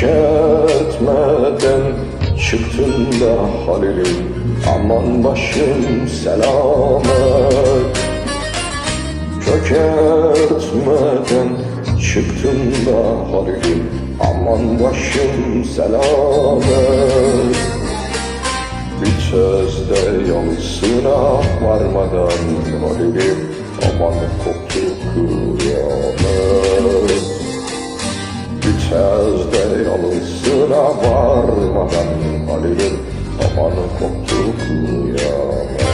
Çok etmeden çıktın da Halil'im. Aman başım selamet. Çok etmeden çıktın da Halil'im. Aman başım selamet. Bir sözde yanısına varmadan Halil'im. Aman koptu kıyamet tezde yalısına varmadan Halil'in aman koptu kıyamet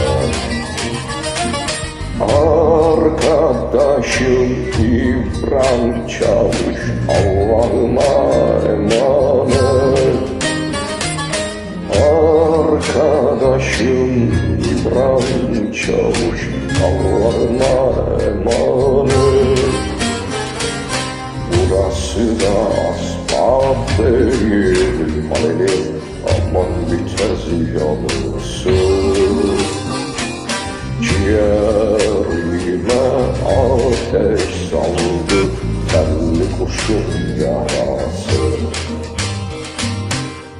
Arkadaşım İbrahim Çavuş Allah'ıma emanet. Arkadaşım İbrahim Çavuş Allah'ıma emanet ateş saldı Telli kurşun yarası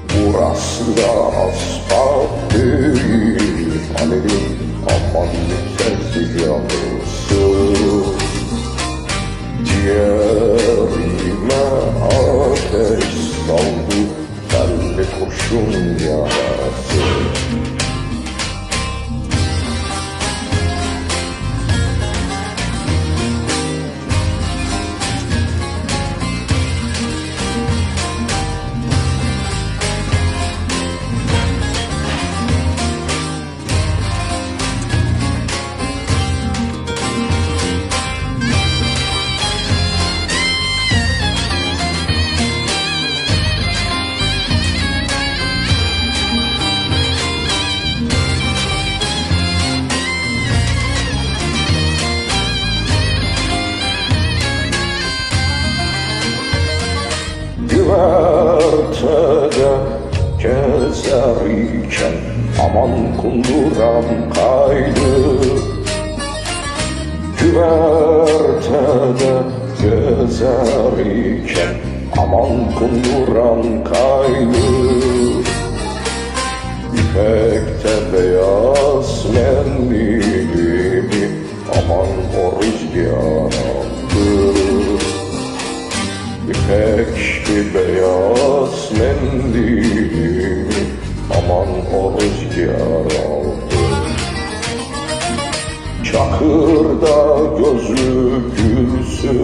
Burası da asfalt değil Halil'im aman bitmez yanısı Ciğerime ateş saldı Telli kurşun yarası gezer iken Aman kunduram kaydı. Güvertede gezer iken Aman kunduram kaydı. İpekte beyaz mendilimi Aman o rüzgar aldı İpekli beyaz mendilimi Aman o rüzgar aldı Çakırda gözlü gülsümü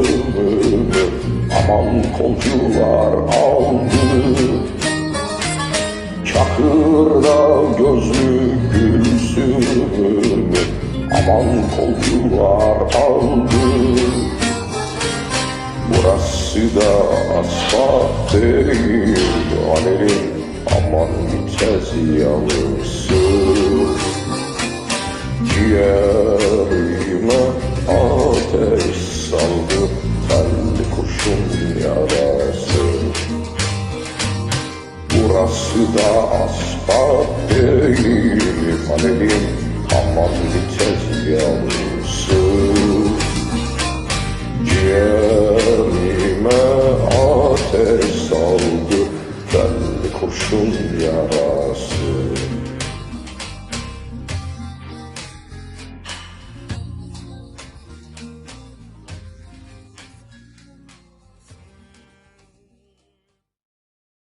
Aman kolcular aldı. Çakırda gözlü gülsümü Aman kolcular aldı. Burası da asfalt değil Alelim Aman bitmez yavrusu Ciğerime ateş saldı Kendi kuşun yarası. Burası da asfalt değil Panelim aman bitmez yavrusu. Ciğer Schon.